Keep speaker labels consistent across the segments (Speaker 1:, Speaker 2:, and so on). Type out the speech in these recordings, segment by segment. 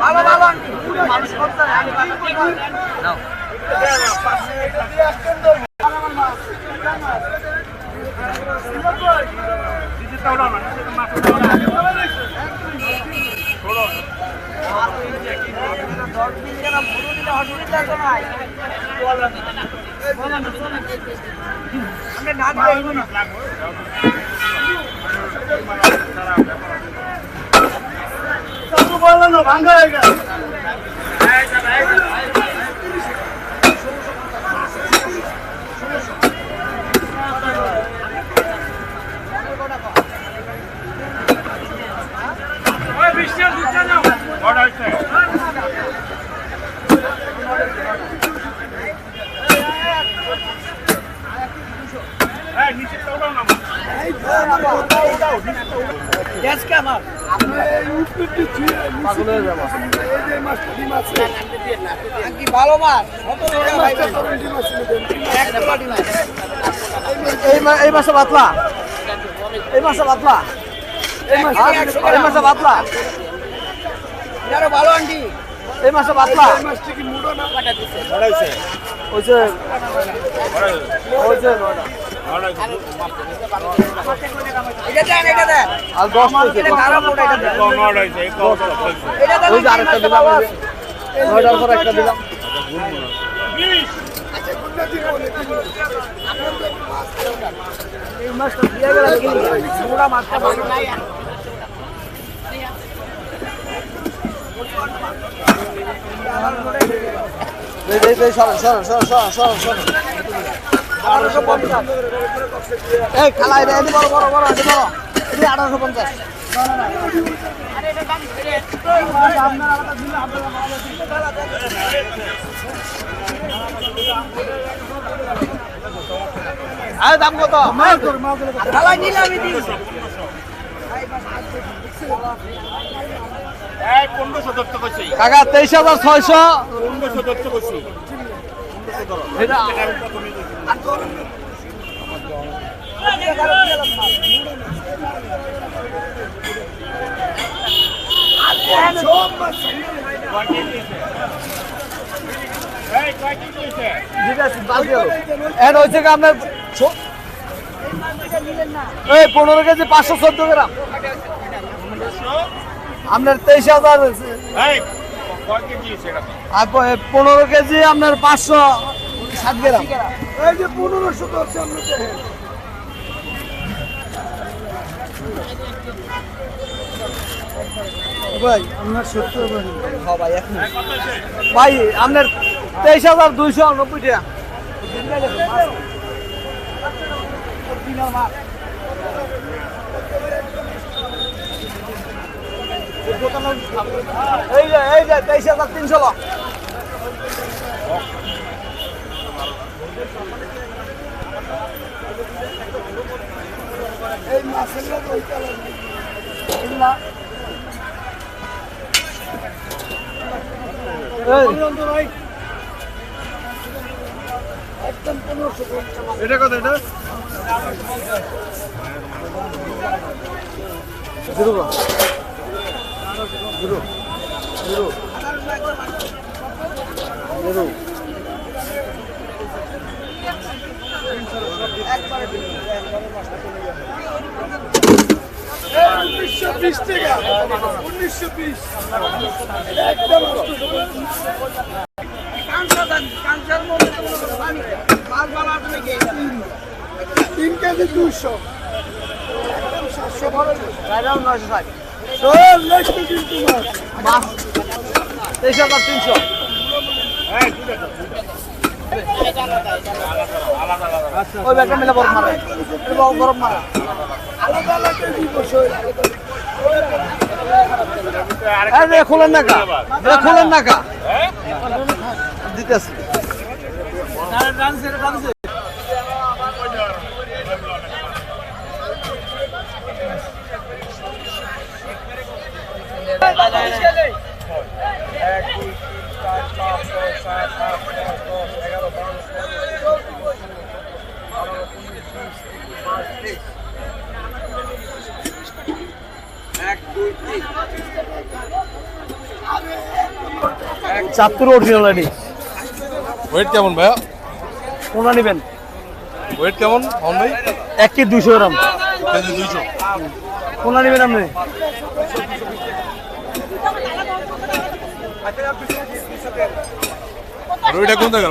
Speaker 1: ভালো ভালো মানুষ করতে
Speaker 2: নাও
Speaker 1: ভাঙ্গা হয়ে গেল গ্যাস কে আমার কি ভালো মাছ?
Speaker 3: এই মাসে বাতলা। এই মাসে বাতলা। এই মাসে বাতলা।
Speaker 1: ভালো আন্টি।
Speaker 3: এই মাসে বাতলা।
Speaker 1: এটা দেন এটা দেন
Speaker 3: আর দশ আরেকটা দিলাম নয়টার পর একটা দিলাম এই আঠারোশো পঞ্চাশ। এই খালাই রে এটি বড় বড় বড় এটি বড়। এটি আঠারোশো পঞ্চাশ। আরে দাম কত?
Speaker 1: খালাই নিলে আমি দিই।
Speaker 3: কাকা তেইশ হাজার ছয়শো। এটা আপনার এই পনেরো কেজি পাঁচশো চোদ্দ গ্রাম। আপনার তেইশ হাজার আর পনেরো কেজি আপনার পাঁচশো ষাট গ্রাম। এই যে পনেরোশো দশ ভাই আপনার সত্তর হ্যাঁ ভাই এক মিনিট। ভাই আপনার তেইশ হাজার দুইশো নব্বই টাকা। এই যে এই যে তেইশ হাজার তিনশো এই লোক কালার না। এটা কত এটা? জিরো জিরো জিরো জিরো উনিশশো বিশ টাকা উনিশশো বিশ একদম তিন কেজি দুশো সাতশো বড় নয়শো ষাট। তেইশ হাজার তিনশো ওই ব্যাগটা মিলে বরফ মারা বরফ- মারা আরে খোলেন না কা খোলেন না কা দিতেছি চাত্তর অরিজিনাল আইডি
Speaker 4: ওয়েট কেমন ভাইয়া?
Speaker 3: কোনটা নেবেন।
Speaker 4: ওয়েট কেমন অন ভাই?
Speaker 3: এক কেজি দুইশো গ্রাম।
Speaker 4: কেজি দুইশো।
Speaker 3: কোনটা নেবেন আপনি।
Speaker 4: আর ওইটা কোন ভাই?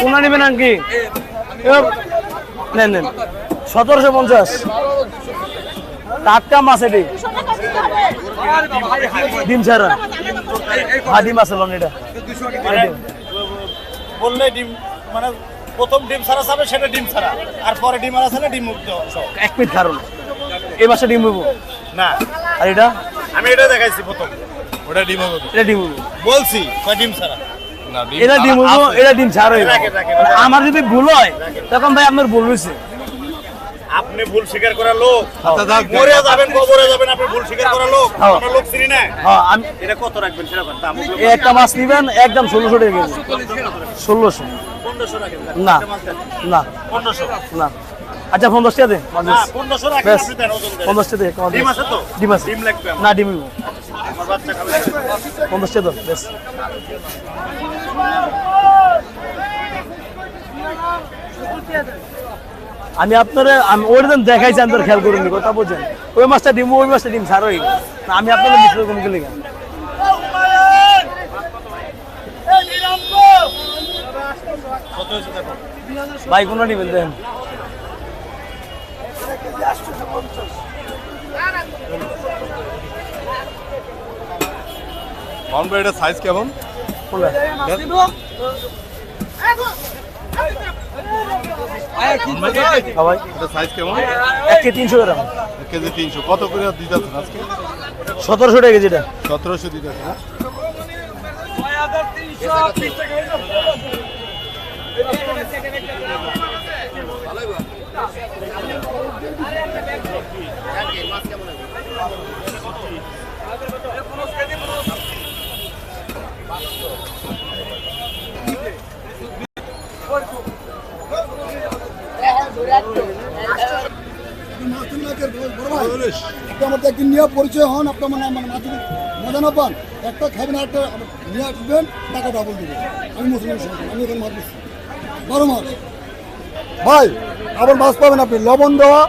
Speaker 3: কোনটা নেবেন আঙ্কি নেন নেন। সতেরোশো পঞ্চাশ। টাটকা মাছ এটি ডিম ছাড়া। ডিম আছে লন এটা। হ্যাঁ,
Speaker 5: বললে ডিম মানে প্রথম ডিম ছাড়া যাবে সেটা ডিম ছাড়া। আর পরে ডিম আলা ছাড়া ডিম মুক্ত
Speaker 3: এক মিনিট কারণ এই মাসে ডিম হইব?
Speaker 5: না।
Speaker 3: আর এটা?
Speaker 5: আমি এটা দেখাইছি প্রথম।
Speaker 4: ওটা ডিম হবে।
Speaker 3: এটা ডিম
Speaker 5: বলছি কয় ডিম ছাড়া?
Speaker 3: এটা ডিম হইব এটা ডিম ছাড়া হইব। মানে। আমার যদি ভুল হয় তখন ভাই আপনার ভুল হয়েছে
Speaker 5: আপনি ভুল স্বীকার করার লোক।
Speaker 4: আচ্ছা,
Speaker 5: মরে যাবেন কবরে যাবেন আপনি ভুল স্বীকার করার লোক।
Speaker 3: হ্যাঁ।
Speaker 5: আপনার লোক চিনি না?
Speaker 3: হ্যাঁ
Speaker 5: এটা কত রাখবেন সেটা দাম
Speaker 3: একটা মাছ নিবেন একদম ষোলোশো টাকা কেজি। ষোলোশো।
Speaker 5: পনেরোশো
Speaker 3: না
Speaker 5: দেন।
Speaker 3: না।
Speaker 5: পনেরোশো।
Speaker 3: না। আচ্ছা টাকা
Speaker 5: পনেরোশো আপনি দেন ওজন দেন।
Speaker 3: পঞ্চাশ টাকা।
Speaker 5: ডিম আছে তো?
Speaker 3: ডিম আছে।
Speaker 5: ডিম লাগবে
Speaker 3: না ডিম
Speaker 5: আমার বাচ্চা খাবে।
Speaker 3: পঞ্চাশ টাকা দাও বেশ। আমি আপনার আমি ওইটা তো দেখাইছি আমি তোর খেয়াল করিনি কথা বলছেন ওই মাছটা ডিম ওই মাছটা ডিম হয়ে না আমি আপনাদের মিশ্র গেলে কেন
Speaker 5: কত হয়েছে দেখো
Speaker 3: ভাই কোনো নিবেন দেখেন
Speaker 4: এটা সাইজ কেমন?
Speaker 3: হ্যাঁ
Speaker 4: এটা সাইজ কেমন?
Speaker 3: এক কেজি তিনশো গ্রাম।
Speaker 4: এক কেজি তিনশো। কত করে দিতেছেন আজকে?
Speaker 3: সতেরোশো টাকা কেজিটা।
Speaker 4: সতেরোশো দিতেছেন হ্যাঁ?
Speaker 6: আমার তো একদিন নিয়ে পরিচয় হন আপনার মানে মজা না পান একটা খাবেন একটা নিয়ে আসবেন টাকা ডাবল দেবেন। আমি মুসলিম আমি এখন মাছ বড় মাছ। ভাই আবার মাছ পাবেন আপনি। লবণ দেওয়া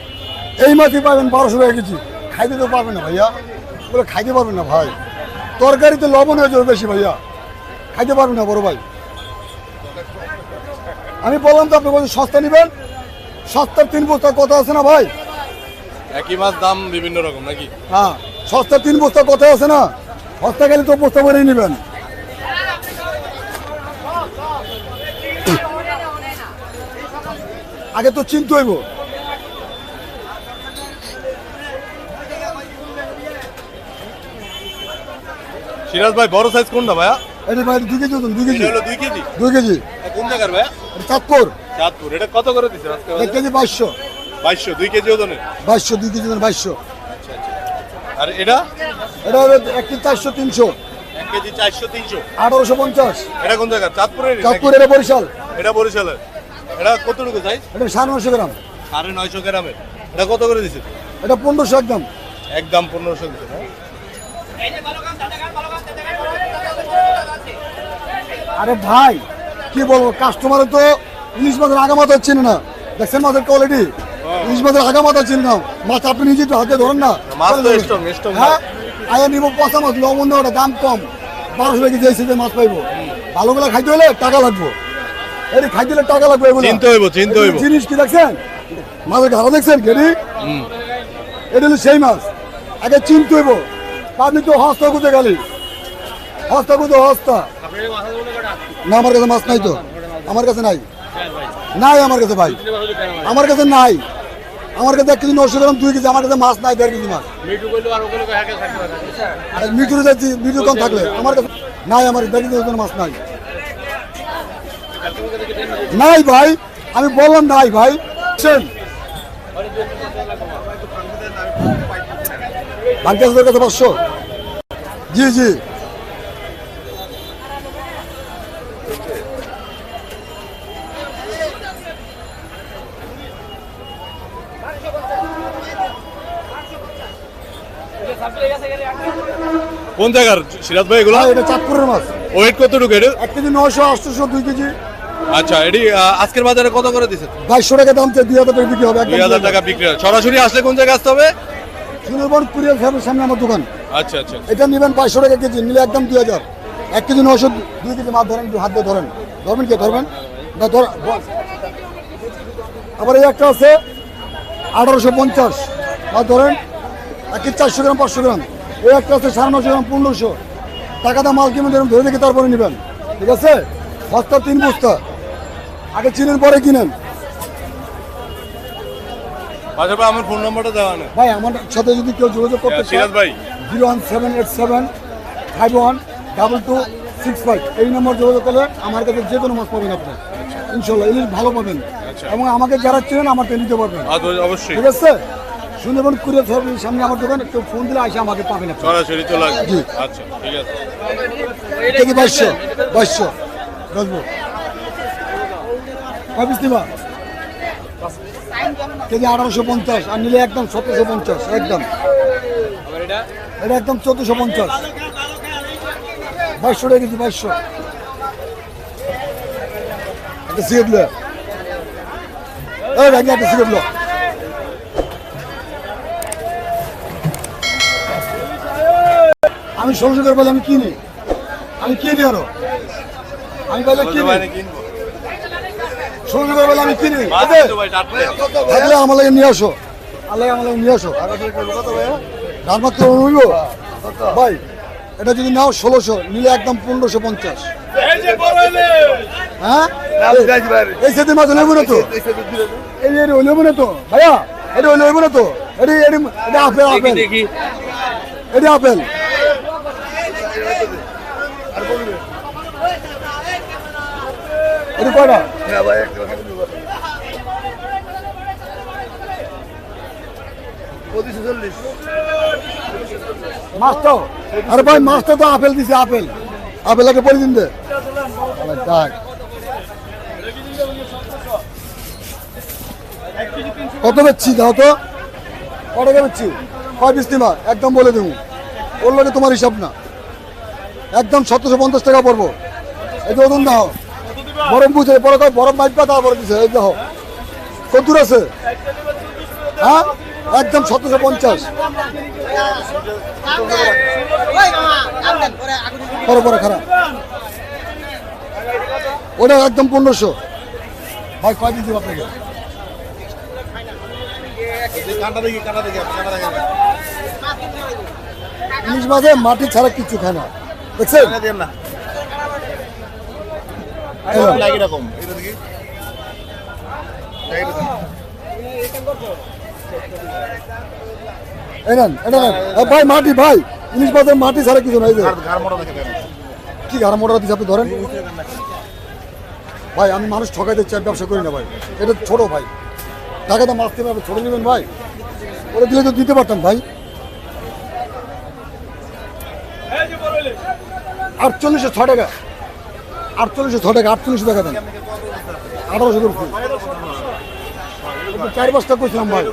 Speaker 6: এই মাছই পাবেন বারোশো টাকা কেজি। খাইতে তো পারবেন না ভাইয়া। বলে খাইতে পারবেন না ভাই। তরকারিতে লবণ হয়ে যাবে বেশি ভাইয়া। খাইতে পারবেন না বড় ভাই। আমি বললাম তো আপনি বলছেন সস্তা নেবেন। সস্তার তিন বস্তার কথা আছে না ভাই?
Speaker 4: একই মাছ দাম বিভিন্ন রকম নাকি?
Speaker 6: হ্যাঁ সস্তার তিন বস্তা কথা আছে না? সস্তা গেলে তো বস্তা করেই নেবেন। আগে তো চিনতে হইব।
Speaker 4: সিরাজ ভাই বড় সাইজ কোনটা ভাইয়া?
Speaker 6: এটা ভাই দুই কেজি ওজন, দুই কেজি।
Speaker 4: হলো দুই কেজি।
Speaker 6: দুই কেজি।
Speaker 4: কোন জায়গার
Speaker 6: এটা চাঁদপুর।
Speaker 4: চাঁদপুর। এটা কত করে দিচ্ছে আজকে
Speaker 6: এক কেজি বাইশশো।
Speaker 4: বাইশশো দুই কেজি ওজনের?
Speaker 6: বাইশশো দুই কেজি ওজন বাইশশো।
Speaker 4: আর এটা?
Speaker 6: এটা হবে এক কেজি চারশো তিনশো।
Speaker 4: এক কেজি চারশো তিনশো।
Speaker 6: আঠারোশো পঞ্চাশ।
Speaker 4: এটা কোন জায়গার? চাঁদপুরের
Speaker 6: চাঁদপুর এটা বরিশাল।
Speaker 4: এটা বরিশালের। এটা কতটুকু সাইজ
Speaker 6: এটা সাড়ে নশো গ্রাম।
Speaker 4: সাড়ে নয়শো গ্রামের। এটা কত করে দিচ্ছে
Speaker 6: এটা পনেরোশো একদম।
Speaker 4: একদম পনেরোশো দিচ্ছে হ্যাঁ?
Speaker 6: আরে ভাই কি বলব কাস্টমার তো ইলিশ মাছের আগা মাথা চিনে না। দেখছেন মাছের কোয়ালিটি ইলিশ মাছের আগা মাথা চিনে না। মাছ আপনি নিজে একটু হাতে ধরেন না।
Speaker 4: তো
Speaker 6: হ্যাঁ আয়া নিব পচা মাছ লবণ ওটা দাম কম। বারোশো টাকা যে সিজে মাছ পাইবো। ভালোগুলো খাইতে হলে টাকা লাগবে। এটি খাইতে হলে টাকা লাগবে এগুলো।
Speaker 4: চিনতে হইব চিনতে হইব।
Speaker 6: জিনিস কি দেখছেন? মাছের ঘাড়া দেখছেন
Speaker 4: হুম।
Speaker 6: এটা হলো সেই মাছ। আগে চিনতে হইব। আপনি তো হস্তা খুঁজে গেলি হস্তা খুঁজে হস্তা। না আমার কাছে মাছ নাই তো। আমার কাছে নাই। নাই আমার কাছে ভাই। আমার কাছে নাই। আমার কাছে এক কেজি নশো গ্রাম দুই কেজি। আমার কাছে মাছ নাই দেড় কেজি মাছ। মিঠুর যাচ্ছি মিঠুর কম থাকলে। আমার কাছে নাই আমার দেড় কেজি মাছ নাই। নাই ভাই। আমি বললাম নাই ভাই। আছে কাছে পাঁচশো। জি জি।
Speaker 4: কোন জায়গার? সিরাজ ভাই এগুলো?
Speaker 6: এটা চাঁদপুরের মাছ।
Speaker 4: ওয়েট কতটুকু এটা
Speaker 6: এক কেজি নশো আটশোশো দুই কেজি।
Speaker 4: আচ্ছা এটি আজকের বাজারে কত করে দিচ্ছেন
Speaker 6: বাইশশো টাকা দাম চাই দুই হাজার টাকা বিক্রি হবে
Speaker 4: দুই হাজার টাকা বিক্রি। সরাসরি আসলে কোন জায়গায় আসতে হবে?
Speaker 6: সুন্দরবন কুরিয়ার ফেরত সামনে আমার দোকান।
Speaker 4: আচ্ছা আচ্ছা
Speaker 6: এটা নেবেন বাইশশো টাকা কেজি নিলে একদম দুই হাজার। এক কেজি নশো দুই কেজি মাছ ধরেন হাত দিয়ে ধরেন। ধরবেন কে ধরবেন? না ধর। আবার এই একটা আছে আঠারোশো পঞ্চাশ। মাছ ধরেন এক কেজি চারশো গ্রাম পাঁচশো গ্রাম। এই একটা আছে সাড়ে নশো গ্রাম পনেরোশো। টাকাটা মাল কিনে ধরুন ধরে দেখে তারপরে নেবেন। ঠিক আছে? বস্তা তিন বস্তা। আগে চিনেন পরে কিনেন।
Speaker 4: আচ্ছা ভাই আমার ফোন নম্বরটা দেওয়া নেই।
Speaker 6: ভাই আমার সাথে যদি কেউ যোগাযোগ করতে চায়
Speaker 4: সিরাজ ভাই।
Speaker 6: Zero one seven eight seven five one double two six five. এই নম্বর যোগাযোগ করলে আমার কাছে যে কোনো মাছ পাবেন আপনি। ইনশাল্লাহ ইলিশ ভালো পাবেন। এবং আমাকে যারা চেনেন আমার নিতে পারবেন।
Speaker 4: আচ্ছা, অবশ্যই।
Speaker 6: ঠিক আছে? সুন্দরবন কুরিয়ার সার্ভিস সামনে আমার দোকানে কেউ ফোন দিলে আসে আমাকে পাবেন
Speaker 4: সরাসরি চলে আসবে। আচ্ছা ঠিক আছে।
Speaker 6: কেজি বাইশশো বাইশশো আঠারোশো পঞ্চাশ আর নিলে একদম সতেরোশো পঞ্চাশ একদম। এটা? একদম চোদ্দশো পঞ্চাশ। বাইশশো টাকা কেজি বাইশশো একটা সিগারেট লো। একটা সিগারেট লো। আমি ষোলোশো করে বলে আমি কিনি। আমি কিনি আরও। আমি বলে কিনি। ষোলোশো করে আমি কিনি। থাকলে আমার লাগে নিয়ে আসো। আল্লাহ আমার লাগে নিয়ে আসো। ধান মাত্র রইব? ভাই এটা যদি নাও ষোলোশো নিলে একদম পনেরোশো পঞ্চাশ। হ্যাঁ? এই সেদিন মাছ নেব না তো। এই না তো। ভাইয়া এটা নেব না তো। এটি এটি এটা আপেল আপেল। এটা আপেল। এটা কয়টা মাছটা আরে ভাই মাছটা তো আপেল দিছে আপেল। আপেল একটা পরে দিন দে। দেখ। কত বেচছি দাও তো? কত টাকা বেচছি? কয় পিস নিবা? একদম বলে দেবো ওর লোকে তোমার হিসাব না। একদম সতেরোশো পঞ্চাশ টাকা পড়ব। এই যে ওজন দাও। বরফ বুঝে পরে কয় বরফ মাইপা তারপরে দিছে, এই দেখো। কত দূর আছে? হ্যাঁ? একদম সতেরোশো পঞ্চাশ। পরে পরে, খারাপ। ওটা একদম পনেরোশো। ভাই, কয় দিন দিব আপনাকে? মাটি ছাড়া কিছু খায় না। দেখছেন?
Speaker 4: এটা দেখি
Speaker 6: ভাই মাটি ভাই ইলিশ মাঝে মাটি ছাড়া কিছু নাই কি গাড়া মোটা দিচ্ছে আপনি ধরেন? ভাই আমি মানুষ ঠকাইতে চাই ব্যবসা করি না ভাই। এটা ছোট ভাই। টাকা তো মাছ থেকে ছোট নেবেন ভাই। ওরা দিলে তো দিতে পারতাম ভাই। আটচল্লিশশো ছ টাকা। আটচল্লিশশো, ছ টাকা, আটচল্লিশশো টাকা দেন। আঠারোশো করে ফুল। চার পাঁচটা করছিলাম ভাই।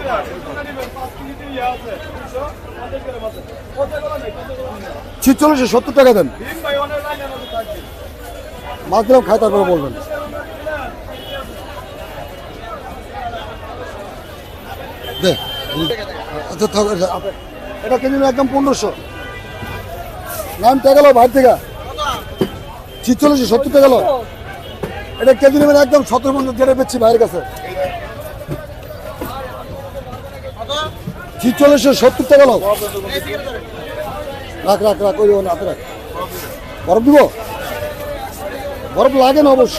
Speaker 6: ছিচল্লিশশো, সত্তর টাকা দেন। মাছ দিলাম, খাই, তারপরে বলবেন। দে আচ্ছা এটা কেজি একদম পনেরোশো। নাম টাকা গেল বাইর থেকে। ছিচল্লিশশো সত্তর টাকা গেল। এটা কেজি নেবেন একদম সতেরো পর্যন্ত যেটা পেয়েছি বাইরের কাছে। ছিচল্লিশশো সত্তর টাকা গেল। রাখ রাখ রাখ, ওই হাতে রাখ। বরফ দিব? বরফ লাগে না অবশ্য।